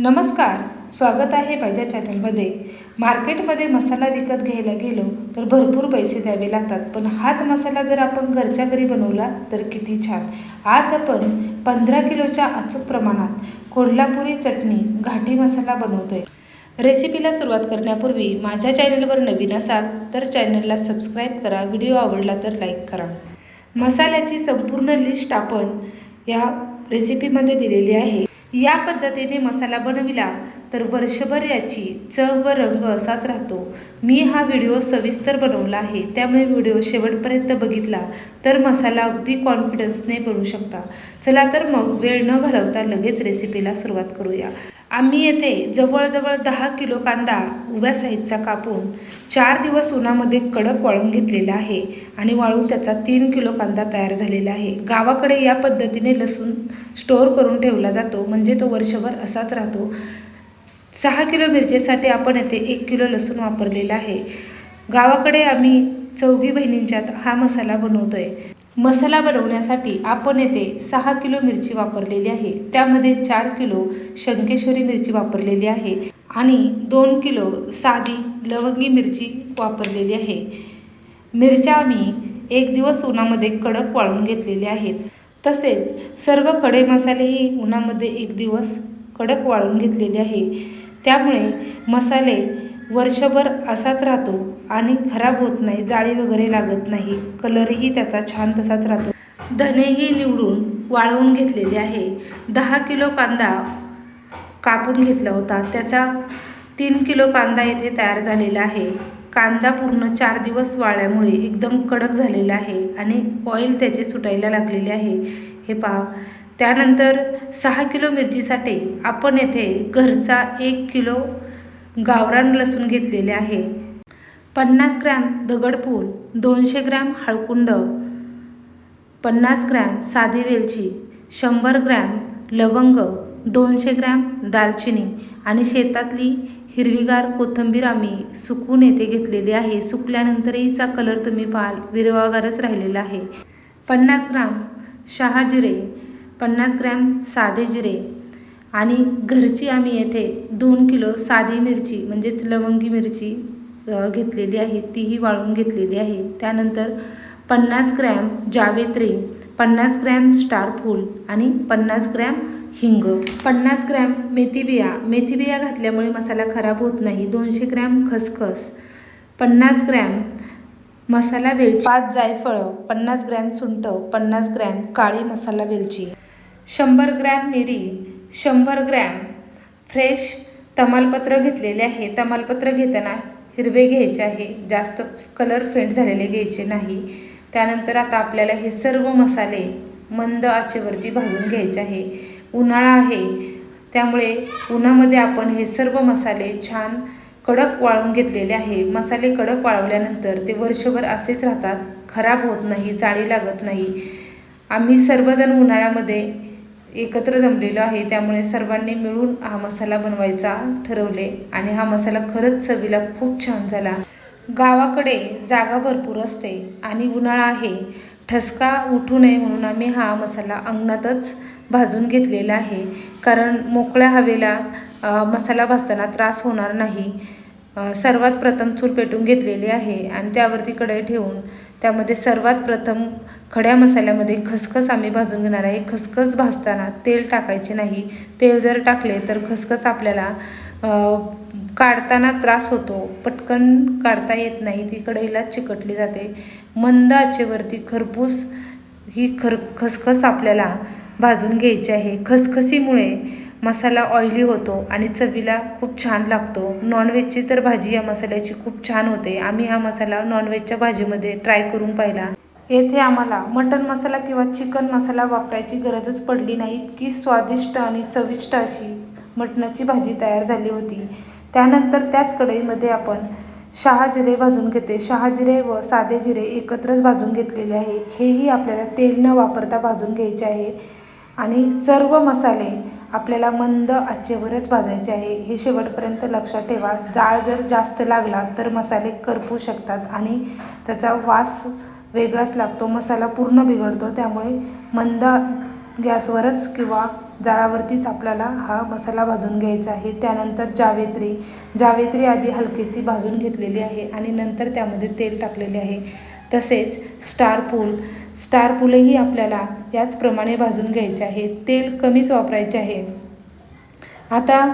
नमस्कार स्वागत आहे माझ्या चॅनलमध्ये. मार्केटमध्ये मसाला विकत घ्यायला गेलो तर भरपूर पैसे द्यावे लागतात. पण हाच मसाला जर आपण घरच्या घरी बनवला तर किती छान. आज आपण पंधरा किलोच्या अचूक प्रमाणात कोल्हापुरी चटणी घाटी मसाला बनवतोय. रेसिपीला सुरुवात करण्यापूर्वी माझ्या चॅनलवर नवीन असाल तर चॅनलला सबस्क्राईब करा व्हिडिओ आवडला तर लाईक करा. मसाल्याची संपूर्ण लिस्ट आपण या रेसिपीमध्ये दिलेली आहे. या पद्धतीने मसाला बनविला तर वर्षभर याची चव व रंग असाच राहतो. मी हा व्हिडिओ सविस्तर बनवला आहे त्यामुळे व्हिडिओ शेवटपर्यंत बघितला तर मसाला अगदी कॉन्फिडन्सने बनवू शकता. चला तर मग वेळ न घालवता लगेच रेसिपीला सुरुवात करूया. आम्ही येथे जवळजवळ दहा किलो कांदा उभ्या साईजचा कापून चार दिवस उन्हामध्ये कडक वाळून घेतलेला आहे आणि वाळून त्याचा तीन किलो कांदा तयार झालेला आहे. गावाकडे या पद्धतीने लसूण स्टोअर करून ठेवला जातो म्हणजे तो वर्षभर असाच राहतो. सहा किलो मिरचीसाठी आपण येथे एक किलो लसूण वापरलेला आहे. गावाकडे आम्ही चौघी बहिणींच्यात हा मसाला बनवतो आहे मसाला बनवण्यासाठी आपण येथे सहा किलो मिरची वापरलेली आहे. त्यामध्ये चार किलो शंकेश्वरी मिरची वापरलेली आहे आणि दोन किलो साधी लवंगी मिरची वापरलेली आहे. मिरच्या आम्ही एक दिवस उन्हामध्ये कडक वाळून घेतलेले आहेत. तसेच सर्व खडे मसालेही उन्हामध्ये एक दिवस कडक वाळून घेतलेले आहे. त्यामुळे मसाले वर्षभर असाच राहतो आणि खराब होत नाही जाळी वगैरे लागत नाही. कलरही त्याचा छान तसाच राहतो. धनेही निवडून वाळवून घेतलेले आहे. दहा किलो कांदा कापून घेतला होता. त्याचा तीन किलो कांदा येथे तयार झालेला आहे. कांदा पूर्ण चार दिवस वाळल्यामुळे एकदम कडक झालेला आहे आणि ऑइल त्याचे सुटायला लागलेले आहे. हे पहा. त्यानंतर सहा किलो मिरचीसाठी आपण येथे घरचा एक किलो गावरान लसूण घेतलेले आहे. पन्नास ग्रॅम दगडफूल दोनशे ग्रॅम हळकुंड पन्नास ग्रॅम साधी वेलची शंभर ग्रॅम लवंग दोनशे ग्रॅम दालचिनी आणि शेतातली हिरवीगार कोथिंबीर आम्ही सुकून येथे घेतलेली आहे. सुकल्यानंतरहीचा कलर तुम्ही पाहाल विरवागारच राहिलेला आहे. पन्नास ग्राम शहा जिरे पन्नास ग्रॅम साधे जिरे आणि घरची आम्ही येथे दोन किलो साधी मिरची म्हणजेच लवंगी मिरची घेतलेली आहे. तीही वाळून घेतलेली आहे. त्यानंतर पन्नास ग्रॅम जावेत्री पन्नास ग्रॅम स्टार फूल आणि पन्नास ग्रॅम हिंग. पन्नास ग्रॅम मेथीबिया. मेथीबिया घातल्यामुळे मसाला खराब होत नाही. दोनशे ग्रॅम खसखस. पन्नास ग्रॅम मसाला वेलची. पाच जायफळं. पन्नास ग्रॅम सुंठ पन्नास ग्रॅम काळी मसाला वेलची. शंभर ग्रॅम मिरी. शंभर ग्रॅम फ्रेश तमालपत्र घेतलेले आहे. तमालपत्र घेताना हिरवे घ्यायचे आहे. जास्त कलर फेंट झालेले घ्यायचे नाही. त्यानंतर आता आपल्याला हे सर्व मसाले मंद आचेवरती भाजून घ्यायचे आहे. उन्हाळा आहे. त्यामुळे उन्हामध्ये आपण हे सर्व मसाले छान कडक वाळून घेतलेले आहे. मसाले कडक वाळवल्यानंतर ते वर्षभर असेच राहतात. खराब होत नाही जाळी लागत नाही. आम्ही सर्वजण उन्हाळ्यामध्ये एकत्र जमलेलो आहे त्यामुळे सर्वांनी मिळून हा मसाला बनवायचा ठरवले आणि हा मसाला खरंच चवीला खूप छान झाला. गावाकडे जागा भरपूर असते आणि उन्हाळा आहे. ठसका उठू नये म्हणून आम्ही हा मसाला अंगणातच भाजून घेतलेला आहे. कारण मोकळ्या हवेला मसाला भाजताना त्रास होणार नाही. सर्वात प्रथम चूल पेटून घेतलेली आहे आणि त्यावरती कढई ठेवून त्यामध्ये सर्वात प्रथम खड्या मसाल्यामध्ये खसखस आम्ही भाजून घेणार आहे. खसखस भाजताना तेल टाकायचे नाही. तेल जर टाकले तर खसखस आपल्याला काढताना त्रास होतो. पटकन काढता येत नाही. ती कढईला चिकटली जाते. मंद आचेवरती खरपूस ही खर खसखस आपल्याला भाजून घ्यायची आहे. खसखसीमुळे मसाला ऑइली होतो आणि चवीला खूप छान लागतो. नॉनव्हेजची तर भाजी या मसाल्याची खूप छान होते. आम्ही हा मसाला नॉनव्हेजच्या भाजीमध्ये ट्राय करून पाहिला. येथे आम्हाला मटन मसाला किंवा चिकन मसाला वापरायची गरजच पडली नाही. इतकी स्वादिष्ट आणि चविष्ट अशी मटणाची भाजी तयार झाली होती. त्यानंतर त्याच कढईमध्ये आपण शहा जिरे भाजून घेते. शहा जिरे व साधे जिरे एकत्रच भाजून घेतलेले आहे. हेही आपल्याला तेल न वापरता भाजून घ्यायचे आहे. आणि सर्व मसाले आपल्याला मंद आचेवरच भाजायचे आहे हे शेवटपर्यंत लक्षात ठेवा. जाळ जर जास्त लागला तर मसाले करपू शकतात आणि त्याचा वास वेगळाच लागतो. मसाला पूर्ण बिघडतो त्यामुळे मंद गॅसवरच किंवा जाळावरतीच आपल्याला हा मसाला भाजून घ्यायचा आहे. त्यानंतर जावेत्री. जावेत्री आधी हलकीशी भाजून घेतलेली आहे आणि नंतर त्यामध्ये तेल टाकलेले आहे. तसेच स्टार फूल स्टार फुलंही आपल्याला याचप्रमाणे भाजून घ्यायचे आहे. तेल कमीच वापरायचे आहे. आता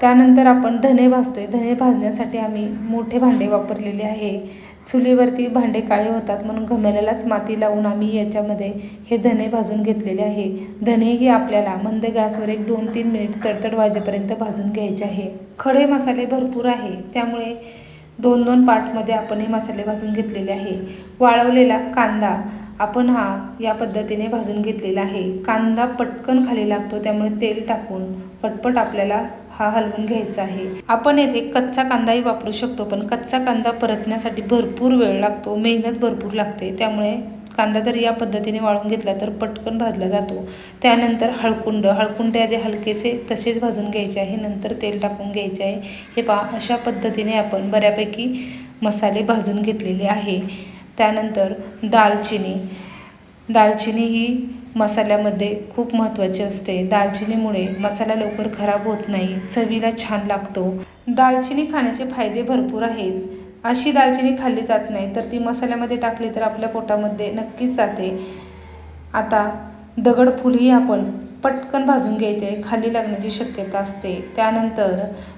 त्यानंतर आपण धने भाजतोय. धने भाजण्यासाठी आम्ही मोठे भांडे वापरलेले आहे. चुलीवरती भांडे काळे होतात म्हणून घमेल्यालाच माती लावून आम्ही याच्यामध्ये हे धने भाजून घेतलेले आहे. धनेही आपल्याला मंद गॅसवर एक दोन तीन मिनिट तडतड वाजेपर्यंत भाजून घ्यायचे आहे. खडे मसाले भरपूर आहे. त्यामुळे दोन दोन पार्टमध्ये आपण हे मसाले भाजून घेतलेले आहे. वाळवलेला कांदा आपण हा या पद्धतीने भाजून घेतलेला आहे. कांदा पटकन खाली लागतो त्यामुळे तेल टाकून पटपट आपल्याला हा हलवून घ्यायचा आहे. आपण येथे कच्चा कांदाही वापरू शकतो पण कच्चा कांदा परतण्यासाठी भरपूर वेळ लागतो मेहनत भरपूर लागते. त्यामुळे कांदा जर या पद्धतीने वाळून घेतला तर पटकन भाजला जातो. त्यानंतर हळकुंड हळकुंड आधी हलकेसे तसेच भाजून घ्यायचे आहे नंतर तेल टाकून घ्यायचे आहे. हे पहा अशा पद्धतीने आपण बऱ्यापैकी मसाले भाजून घेतलेले आहे. त्यानंतर दालचिनी. दालचिनी ही मसाल्यामध्ये खूप महत्त्वाची असते. दालचिनीमुळे मसाला लवकर खराब होत नाही चवीला छान लागतो. दालचिनी खाण्याचे फायदे भरपूर आहेत. अशी दालचिनी खाल्ली जात नाही तर ती मसाल्यामध्ये टाकली तर आपल्या पोटामध्ये नक्कीच जाते. आता दगडफूलही आपण पटकन भाजून घ्यायचे आहे खाली लागण्याची शक्यता असते. त्यानंतर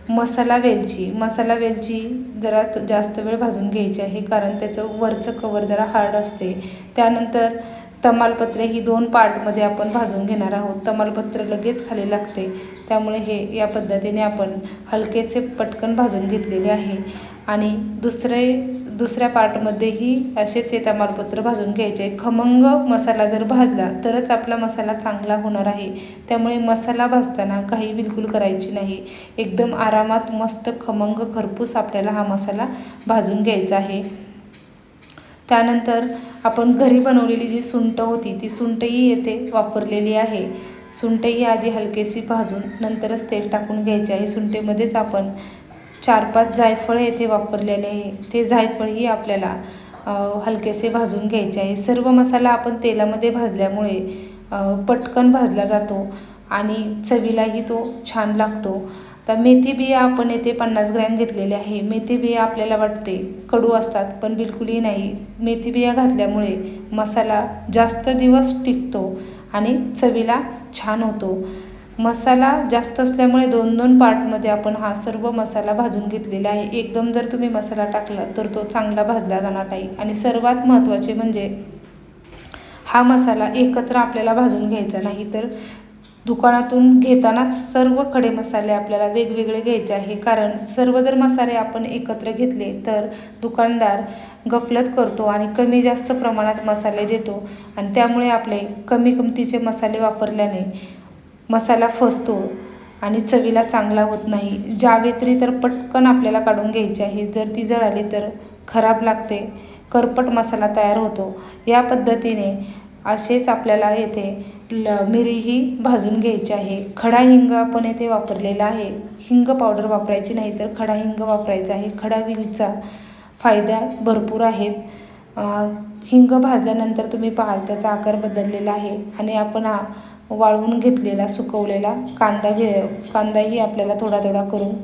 मसाला वेलची मसाला वेलची जरा जास्त वेळ भाजून घ्यायची आहे कारण त्याचं वरचं कवर जरा हार्ड असते. त्यानंतर तमालपत्रे ही दोन पार्टमध्ये आपण भाजून घेणार आहोत. तमालपत्र लगेच खाली लागते. त्यामुळे हे या पद्धतीने आपण हलकेसे पटकन भाजून घेतलेले आहे. आणि दुसरे दुसऱ्या पार्टमध्येही असेच हे तमालपत्र भाजून घ्यायचे. खमंग मसाला जर भाजला तरच आपला मसाला चांगला होणार आहे. त्यामुळे मसाला भाजताना काही बिलकुल करायची नाही. एकदम आरामात मस्त खमंग खरपूस आपल्याला हा मसाला भाजून घ्यायचा आहे. त्यानंतर आपण घरी बनवलेली जी सुंट होती ती सुंटही येथे वापरलेली आहे. सुंटही आधी हलकेशी भाजून नंतरच तेल टाकून घ्यायचे आहे. सुंटेमध्येच आपण चार पाच जायफळ येथे वापरलेले आहे. ते जायफळही आपल्याला हलकेसे भाजून घ्यायचे आहे. सर्व मसाला आपण तेलामध्ये भाजल्यामुळे पटकन भाजला जातो आणि चवीलाही तो छान लागतो. तर मेथी बिया आपण येथे पन्नास ग्रॅम घेतलेले आहे. मेथी बिया आपल्याला वाटते कडू असतात पण बिलकुलही नाही. मेथी बिया घातल्यामुळे मसाला जास्त दिवस टिकतो आणि चवीला छान होतो. मसाला जास्त असल्यामुळे दोन दोन पार्टमध्ये आपण हा सर्व मसाला भाजून घेतलेला आहे. एकदम जर तुम्ही मसाला टाकला तर तो चांगला भाजला जाणार नाही. आणि सर्वात महत्त्वाचे म्हणजे हा मसाला एकत्र आपल्याला भाजून घ्यायचा नाही तर दुकानातून घेतानाच सर्व खडे मसाले आपल्याला वेगवेगळे घ्यायचे आहे. कारण सर्व जर मसाले आपण एकत्र घेतले तर दुकानदार गफलत करतो आणि कमी जास्त प्रमाणात मसाले देतो. आणि त्यामुळे आपले कमी किमतीचे मसाले वापरल्याने मसाला फसतो आणि चवीला चांगला होत नाही. जावेत्री तर पटकन आपल्याला काढून घ्यायची आहे. जर ती जळाली तर खराब लागते. करपट मसाला तयार होतो. या पद्धतीने असेच आपल्याला येथे ल मिरीही भाजून घ्यायची आहे. खडा हिंग आपण येथे वापरलेला आहे. हिंग पावडर वापरायची नाही तर खडा हिंग वापरायचा आहे. खडा हिंगचा फायदा भरपूर आहेत हिंग भाजल्यानंतर तुम्ही पाहाल त्याचा आकार बदललेला आहे. आणि आपण हा वाळवून घेतलेला सुकवलेला कांदा घे कांदाही आपल्याला थोडा थोडा करून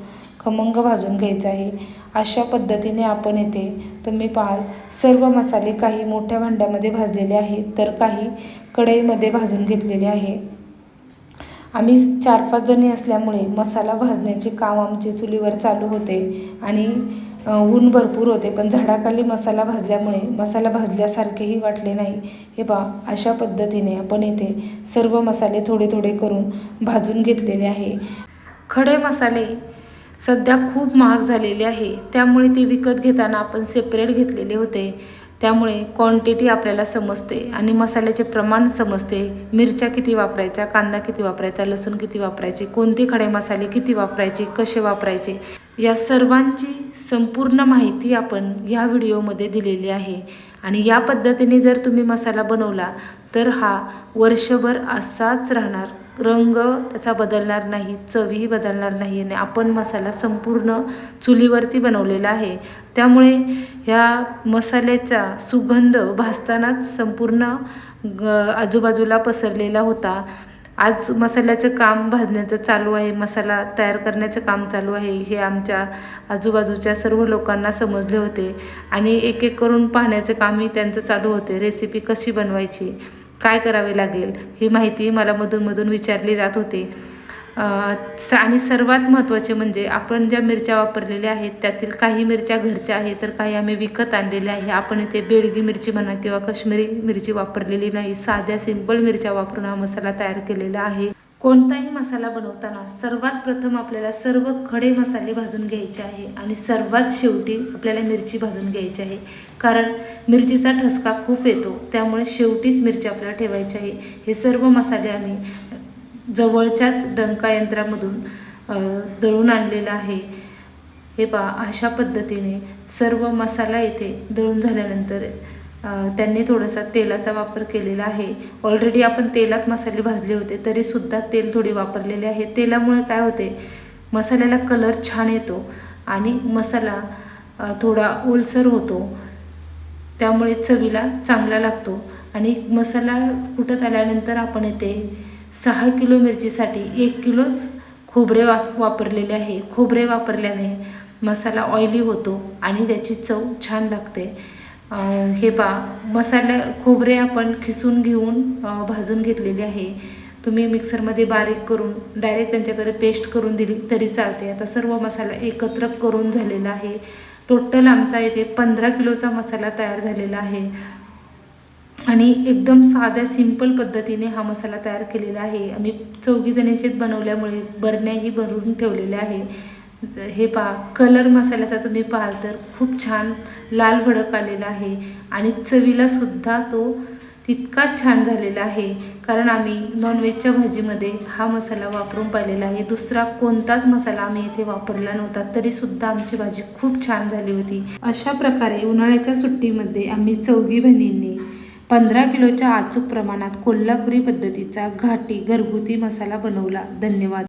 खमंग भाजून घ्यायचा आहे. अशा पद्धतीने आपण येथे तुम्ही पाहाल सर्व मसाले काही मोठ्या भांड्यामध्ये भाजलेले आहेत तर काही कढईमध्ये भाजून घेतलेले आहे. आम्ही चार पाच जणी असल्यामुळे मसाला भाजण्याचे काम आमचे चुलीवर चालू होते आणि ऊन भरपूर होते पण झाडाखाली मसाला भाजल्यामुळे मसाला भाजल्यासारखेही वाटले नाही. हे पहा अशा पद्धतीने आपण येथे सर्व मसाले थोडे थोडे करून भाजून घेतलेले आहे. खडे मसाले सध्या खूप महाग झालेले आहे. त्यामुळे ते विकत घेताना आपण सेपरेट घेतलेले होते. त्यामुळे क्वांटिटी आपल्याला समजते आणि मसाल्याचे प्रमाण समजते. मिरच्या किती वापरायच्या कांदा किती वापरायचा लसूण किती वापरायचे कोणते खडे मसाले किती वापरायचे कसे वापरायचे या सर्वांची संपूर्ण माहिती आपण ह्या व्हिडिओमध्ये दिलेली आहे. आणि या पद्धतीने जर तुम्ही मसाला बनवला तर हा वर्षभर असाच राहणार. रंग त्याचा बदलणार नाही चवीही बदलणार नाही आणि आपण मसाला संपूर्ण चुलीवरती बनवलेला आहे. त्यामुळे ह्या मसाल्याचा सुगंध भासतानाच संपूर्ण ग आजूबाजूला पसरलेला होता. आज मसाल्याचं काम भाजण्याचं चालू आहे मसाला तयार करण्याचं काम चालू आहे हे आमच्या आजूबाजूच्या सर्व लोकांना समजले होते. आणि एक एक करून पाहण्याचं कामही त्यांचं चालू होते. रेसिपी कशी बनवायची काय करावे लागेल ही माहिती मला मधूनमधून विचारली जात होती. स आणि सर्वात महत्त्वाचे म्हणजे आपण ज्या मिरच्या वापरलेल्या आहेत त्यातील काही मिरच्या घरच्या आहेत तर काही आम्ही विकत आणलेल्या आहे. आपण इथे बेडगी मिरची म्हणा किंवा काश्मीरी मिरची वापरलेली नाही. साध्या सिंपल मिरच्या वापरून हा मसाला तयार केलेला आहे. कोणताही मसाला बनवताना सर्वात प्रथम आपल्याला सर्व खडे मसाले भाजून घ्यायचे आहे आणि सर्वात शेवटी आपल्याला मिरची भाजून घ्यायची आहे. कारण मिरचीचा ठसका खूप येतो त्यामुळे शेवटीच मिरची आपल्याला ठेवायची आहे. हे सर्व मसाले आम्ही जवळच्याच डंका यंत्रामधून दळून आणलेलं आहे. हे पहा अशा पद्धतीने सर्व मसाला इथे दळून झाल्यानंतर त्यांनी थोडासा तेलाचा वापर केलेला आहे. ऑलरेडी आपण तेलात मसाले भाजले होते तरीसुद्धा तेल थोडे वापरलेले आहे. तेलामुळे काय होते मसाल्याला कलर छान येतो आणि मसाला थोडा ओलसर होतो. त्यामुळे चवीला चांगला लागतो आणि मसाला कुठत आल्यानंतर आपण येते सहा किलो मिरचीसाठी एक किलोच खोबरे वाच वापरलेले आहे. खोबरे वापरल्याने मसाला ऑइली होतो आणि त्याची चव छान लागते. हे पा मसाल्या खोबरे आपण खिसून घेऊन भाजून घेतलेले आहे. तुम्ही मिक्सरमध्ये बारीक करून डायरेक्ट त्यांच्याकडे पेस्ट करून दिली तरी चालते. आता सर्व मसाला एकत्र करून झालेला आहे. टोटल आमचा इथे पंधरा किलोचा मसाला तयार झालेला आहे. आणि एकदम साध्या सिंपल पद्धतीने हा मसाला तयार केलेला आहे. आम्ही चौघी जणींचेच बनवल्यामुळे बरण्याही भरून ठेवलेल्या आहे. हे पहा कलर मसाल्याचा तुम्ही पाहाल तर खूप छान लाल भडक आलेला आहे आणि चवीला सुद्धा तो तितकाच छान झालेला आहे. कारण आम्ही नॉनव्हेजच्या भाजीमध्ये हा मसाला वापरून पाहिलेला आहे. दुसरा कोणताच मसाला आम्ही इथे वापरला नव्हता तरीसुद्धा आमची भाजी खूप छान झाली होती. अशा प्रकारे उन्हाळ्याच्या सुट्टीमध्ये आम्ही चौघी बहिणींनी पंधरा किलोच्या अचूक प्रमाणात कोल्हापुरी पद्धतीचा घाटी घरगुती मसाला बनवला. धन्यवाद.